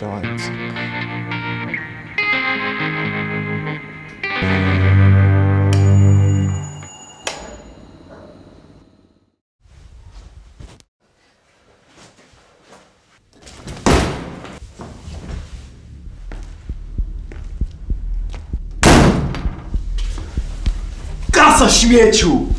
Giants. Kasa śmieciu!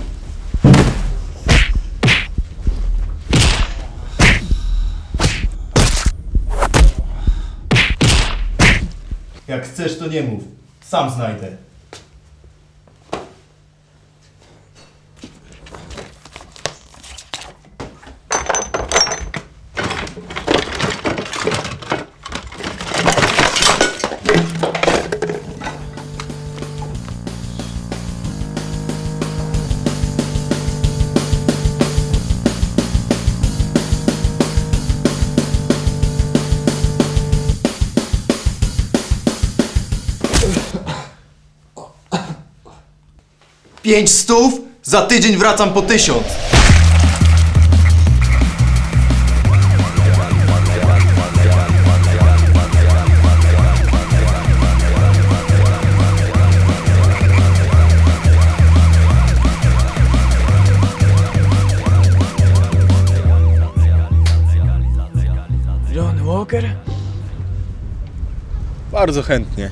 To nie mów. Sam znajdę. Pięć stów? Za tydzień wracam po tysiąc. John Walker? Bardzo chętnie.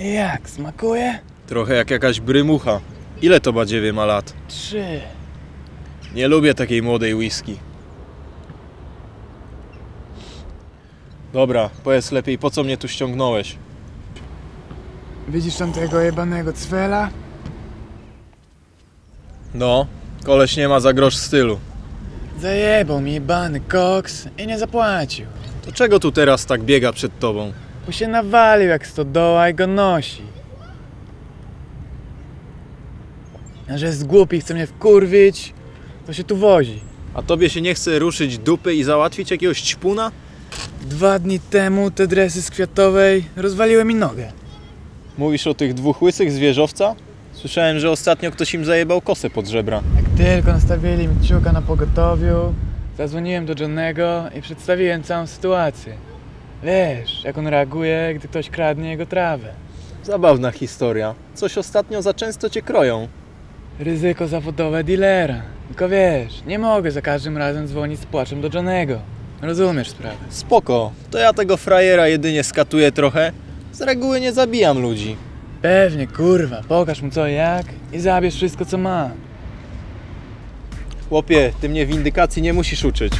Jak, smakuje? Trochę jak jakaś brymucha. Ile to badziewie ma lat? Trzy. Nie lubię takiej młodej whisky. Dobra, powiedz lepiej, po co mnie tu ściągnąłeś? Widzisz tam tego jebanego cwela? No, koleś nie ma za grosz stylu. Zajebał mi jebany koks i nie zapłacił. To czego tu teraz tak biega przed tobą? Bo się nawalił jak stodoła i go nosi. A że jest głupi chce mnie wkurwić, to się tu wozi. A tobie się nie chce ruszyć dupy i załatwić jakiegoś ćpuna? Dwa dni temu te dresy z kwiatowej rozwaliły mi nogę. Mówisz o tych dwóch łysych z wieżowca? Słyszałem, że ostatnio ktoś im zajebał kosę pod żebra. Jak tylko nastawili mi kciuka na pogotowiu, zadzwoniłem do Johnego i przedstawiłem całą sytuację. Wiesz, jak on reaguje, gdy ktoś kradnie jego trawę. Zabawna historia. Coś ostatnio za często cię kroją. Ryzyko zawodowe dealera. Tylko wiesz, nie mogę za każdym razem dzwonić z płaczem do Johnego. Rozumiesz sprawę. Spoko, to ja tego frajera jedynie skatuję trochę. Z reguły nie zabijam ludzi. Pewnie, kurwa, pokaż mu co i jak i zabierz wszystko co ma. Chłopie, ty mnie windykacji nie musisz uczyć.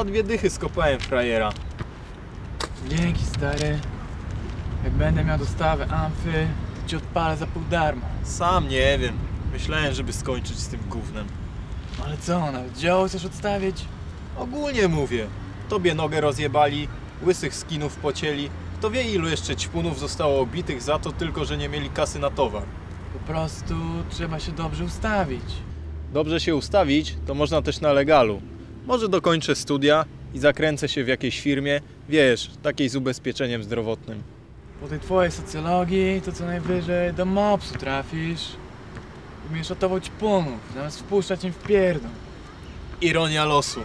Za dwie dychy skopałem frajera. Dzięki stary. Jak będę miał dostawę amfy, to ci odpalę za pół darmo. Sam nie wiem. Myślałem, żeby skończyć z tym gównem. Ale co, nawet dzieło chcesz odstawić? Ogólnie mówię. Tobie nogę rozjebali, łysych skinów pocięli. Kto wie ilu jeszcze ćpunów zostało obitych za to tylko, że nie mieli kasy na towar. Po prostu trzeba się dobrze ustawić. Dobrze się ustawić, to można też na legalu. Może dokończę studia i zakręcę się w jakiejś firmie, wiesz, takiej z ubezpieczeniem zdrowotnym. Po tej twojej socjologii to co najwyżej do mopsu trafisz. Umiesz ratować punów, zamiast wpuszczać im w pierdol. Ironia losu.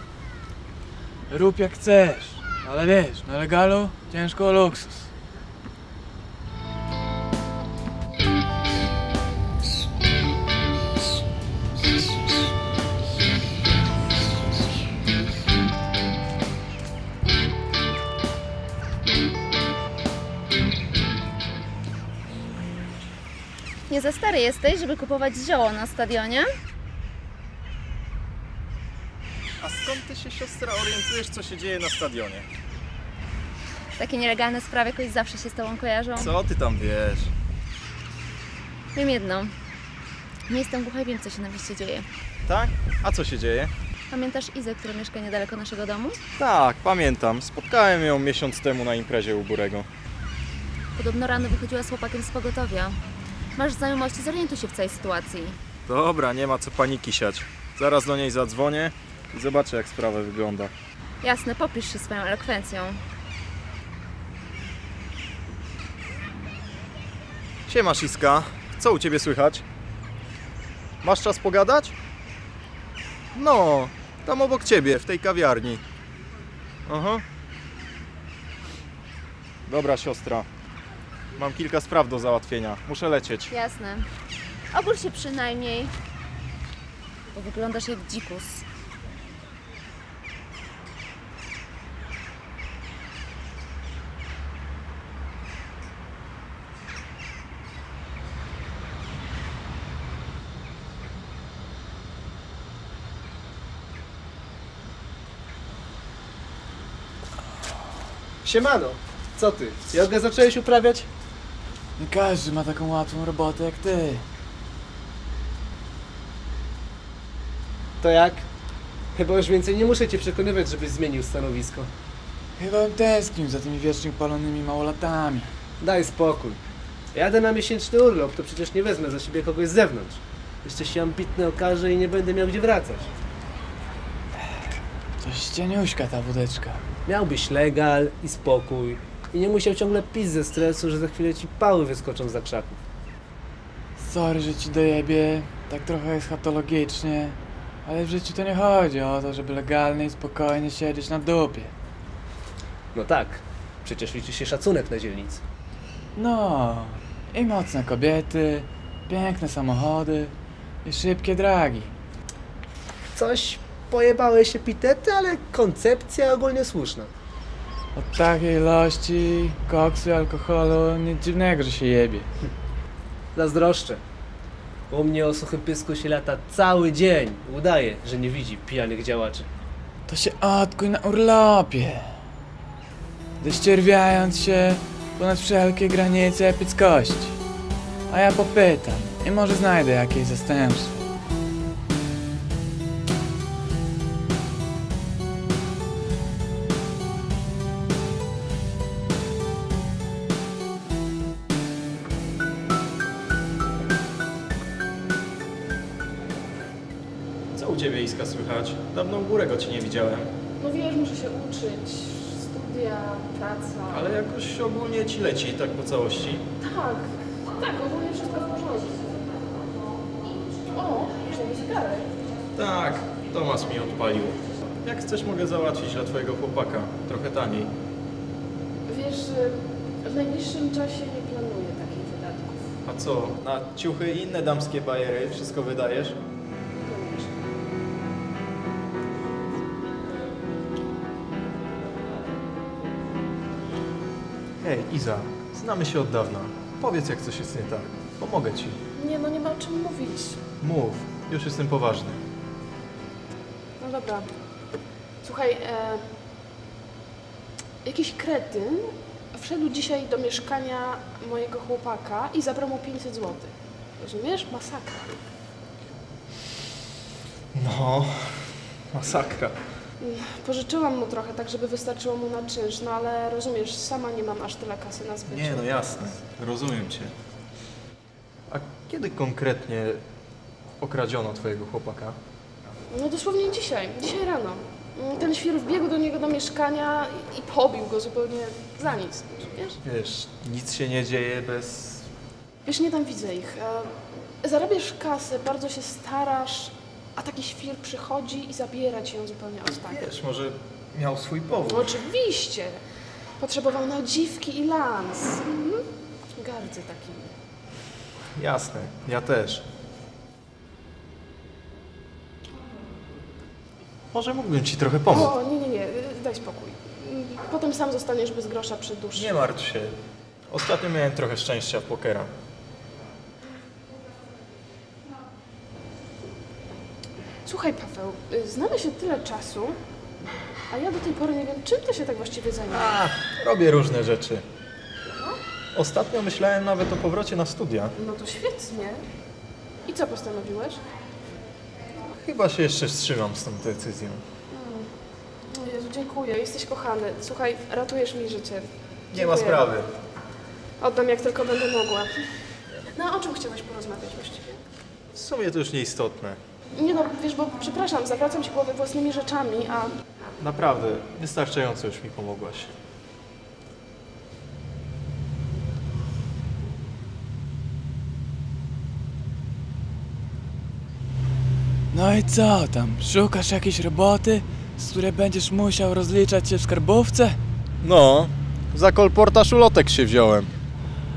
Rób jak chcesz, ale wiesz, na legalu ciężko o luksus. Jesteś, żeby kupować zioło na stadionie? A skąd ty się, siostra, orientujesz, co się dzieje na stadionie? Takie nielegalne sprawy jakoś zawsze się z tobą kojarzą. Co ty tam wiesz? Wiem jedno. Nie jestem głucha i wiem, co się na mieście dzieje. Tak? A co się dzieje? Pamiętasz Izę, która mieszka niedaleko naszego domu? Tak, pamiętam. Spotkałem ją miesiąc temu na imprezie u Burego. Podobno rano wychodziła z chłopakiem z pogotowia. Masz znajomości, zorientuj się w całej sytuacji. Dobra, nie ma co paniki siać. Zaraz do niej zadzwonię i zobaczę, jak sprawa wygląda. Jasne, popisz się swoją elokwencją. Siema, Siska. Co u ciebie słychać? Masz czas pogadać? No, tam obok ciebie, w tej kawiarni. Aha. Dobra, siostra. Mam kilka spraw do załatwienia. Muszę lecieć. Jasne. Obudź się przynajmniej. Bo wyglądasz jak dzikus. Siemano, co ty? Jogę zacząłeś uprawiać? Nie każdy ma taką łatwą robotę jak ty. To jak? Chyba już więcej nie muszę cię przekonywać, żebyś zmienił stanowisko. Chyba bym tęsknił za tymi wiecznie palonymi małolatami. Daj spokój. Jadę na miesięczny urlop, to przecież nie wezmę za siebie kogoś z zewnątrz. Jeszcze się ambitny okaże i nie będę miał gdzie wracać. Coś cieniuśka ta wódeczka. Miałbyś legal i spokój. I nie musiał ciągle pić ze stresu, że za chwilę ci pały wyskoczą za krzaków. Sorry, że ci dojebie, tak trochę eschatologicznie, ale w życiu to nie chodzi o to, żeby legalnie i spokojnie siedzieć na dupie. No tak, przecież liczy się szacunek na dzielnicy. No, i mocne kobiety, piękne samochody i szybkie dragi. Coś pojebałeś epitety, ale koncepcja ogólnie słuszna. Od takiej ilości koksu i alkoholu nic dziwnego, że się jebie. Zazdroszczę. U mnie o suchym pysku się lata cały dzień. Udaje, że nie widzi pijanych działaczy. To się odkuj na urlopie. Dościerwiając się ponad wszelkie granice epickości. A ja popytam i może znajdę jakieś zastępstwo. Wiesz, muszę się uczyć, studia, praca. Ale jakoś ogólnie ci leci, tak po całości. Tak, tak, ogólnie wszystko w porządku. O, przynajmniej zegarek. Tak, Tomas mi odpalił. Jak chcesz, mogę załatwić dla twojego chłopaka. Trochę taniej. Wiesz, w najbliższym czasie nie planuję takich wydatków. A co, na ciuchy i inne damskie bajery wszystko wydajesz? Hej, Iza, znamy się od dawna. Powiedz, jak coś jest nie tak. Pomogę ci. Nie, no nie ma o czym mówić. Mów, już jestem poważny. No dobra. Słuchaj, e, jakiś kretyn wszedł dzisiaj do mieszkania mojego chłopaka i zabrał mu 500 zł. Rozumiesz? Masakra. No, masakra. Pożyczyłam mu trochę, tak żeby wystarczyło mu na czynsz, no ale rozumiesz, sama nie mam aż tyle kasy na zbycie. Nie, no jasne, rozumiem cię. A kiedy konkretnie okradziono twojego chłopaka? No dosłownie dzisiaj, dzisiaj rano. Ten świr wbiegł do niego do mieszkania i- i pobił go zupełnie za nic, wiesz? Wiesz, nic się nie dzieje bez... Wiesz, nie tam widzę ich. E, Zarabiasz kasę, bardzo się starasz, a taki świr przychodzi i zabiera ci ją zupełnie tak. Wiesz, może miał swój powód. No oczywiście. Potrzebował na dziwki i lans. Mhm. Gardzę takimi. Jasne, ja też. Może mógłbym ci trochę pomóc. O, nie, nie, nie, daj spokój. Potem sam zostaniesz bez grosza przy duszy. Nie martw się. Ostatnio miałem trochę szczęścia w pokera. Paweł, y, znamy się tyle czasu, a ja do tej pory nie wiem, czym ty się tak właściwie zajmujesz. A, robię różne rzeczy. Ostatnio myślałem nawet o powrocie na studia. No to świetnie. I co postanowiłeś? Chyba się jeszcze wstrzymam z tą decyzją. O Jezu, dziękuję, jesteś kochany. Słuchaj, ratujesz mi życie. Nie ma Dziękuję. sprawy. Oddam jak tylko będę mogła. No a o czym chciałeś porozmawiać właściwie? W sumie to już nieistotne. Nie no, wiesz, bo przepraszam, zawracam ci głowę własnymi rzeczami, a Naprawdę, wystarczająco już mi pomogłaś. No i co tam? Szukasz jakiejś roboty, z której będziesz musiał rozliczać się w skarbówce? No, za kolportaż ulotek się wziąłem.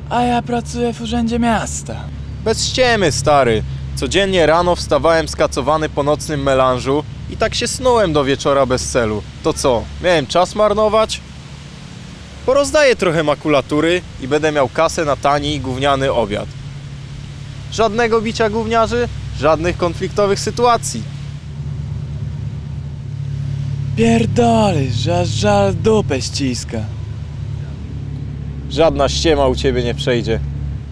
A ja pracuję w urzędzie miasta. Bez ściemy, stary. Codziennie rano wstawałem skacowany po nocnym melanżu i tak się snułem do wieczora bez celu. To co, miałem czas marnować? Porozdaję trochę makulatury i będę miał kasę na tani i gówniany obiad. Żadnego bicia gówniarzy, żadnych konfliktowych sytuacji. Pierdolisz, że żal dupę ściska. Żadna ściema u ciebie nie przejdzie.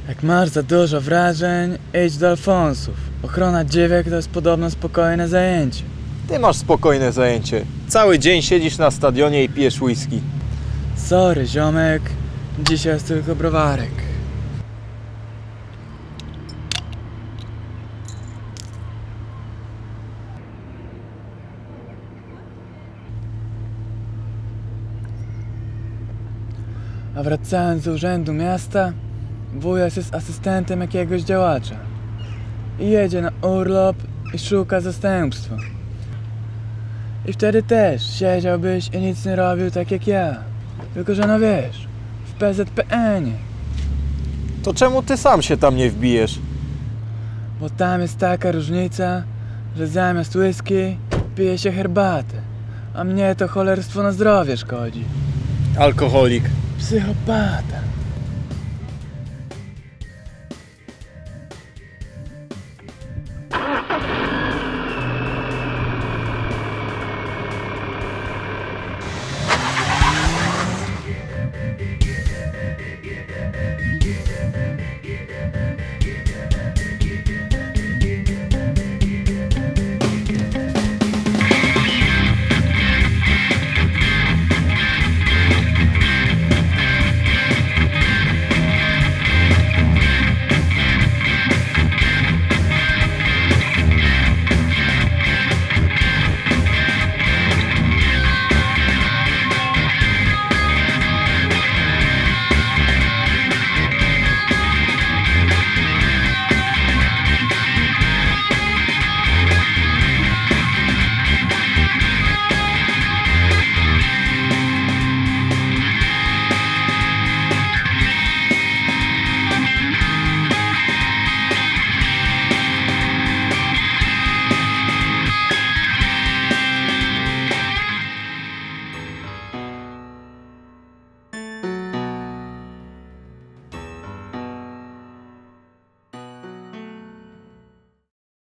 Jak masz za dużo wrażeń, idź do Alfonsów. Ochrona dziewiek to jest podobno spokojne zajęcie. Ty masz spokojne zajęcie. Cały dzień siedzisz na stadionie i pijesz whisky. Sorry, ziomek. Dzisiaj jest tylko browarek. A wracając z urzędu miasta, wujas jest asystentem jakiegoś działacza. I jedzie na urlop i szuka zastępstwa. I wtedy też siedziałbyś i nic nie robił tak jak ja. Tylko, że no wiesz, w PZPN-ie. To czemu ty sam się tam nie wbijesz? Bo tam jest taka różnica, że zamiast whisky pije się herbatę. A mnie to cholerstwo na zdrowie szkodzi. Alkoholik. Psychopata.